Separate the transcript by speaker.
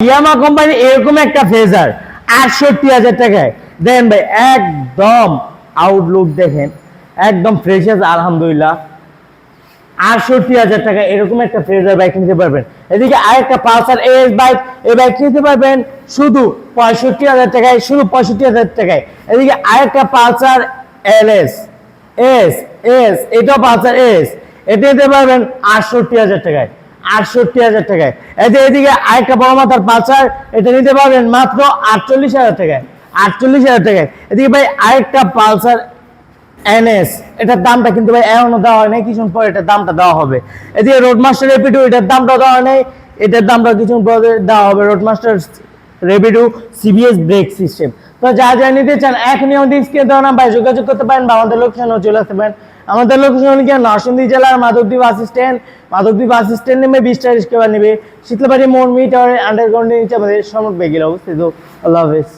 Speaker 1: ইয়ামা company এরকম একটা phasor আটষট্টি হাজার টাকায়। দেখেন ভাই, একদম আউটলুক দেখেন, একদম আলহামদুলিল্লাহ। আটষট্টি হাজার টাকা এরকম একটা ফ্রেজার বাইক নিতে পারবেন। এদিকে আরেকটা পালসার এস বাইক এই বাইক নিতে পারবেন শুধু পঁয়ষট্টি হাজার টাকায়, শুধু পঁয়ষট্টি হাজার টাকায়। এদিকে আরেকটা Pulsar L S S S এটাও পালসার এস এটা নিতে পারবেন আটষট্টি হাজার টাকায়। আটষট্টি হাজার টাকায়। যে এদিকে আরেকটা বড় মাথার পালসার, এটা নিতে পারবেন মাত্র আটচল্লিশ হাজার টাকায়। আটচল্লিশ হাজার টাকায়। এদিকে ভাই আরেকটা পালসার এনএস, এটার দামটা কিন্তু ভাই এখনও দেওয়া হয় নাই কিছুক্ষণ পরে এটার দামটা দেওয়া হবে। এদিকে রোডমাস্টার রেপিডু, এটার দামটা দেওয়া হয় নাই, এটার দামটা কিছুক্ষণ পরে দেওয়া হবে। Roadmaster রেপিডু CBS brake system. তো যা যা নিতে চান এখনই আমাদের স্ক্রিনে দেওয়া ভাই যোগাযোগ করতে পারেন বা আমাদের লোকেশনও চলে আসতে পারেন। আমাদের লোকেশন হল নরসিংদী জেলার Madhabdi bus stand Madhabdi bus stand নেমে বিশটা রিক্সা নেবে। শীতলবাড়ি মোড় মিটার আন্ডারগ্রাউন্ডের নিচে আমাদের সমক বেগিল অবস্থিত। আল্লাহ হাফেজ।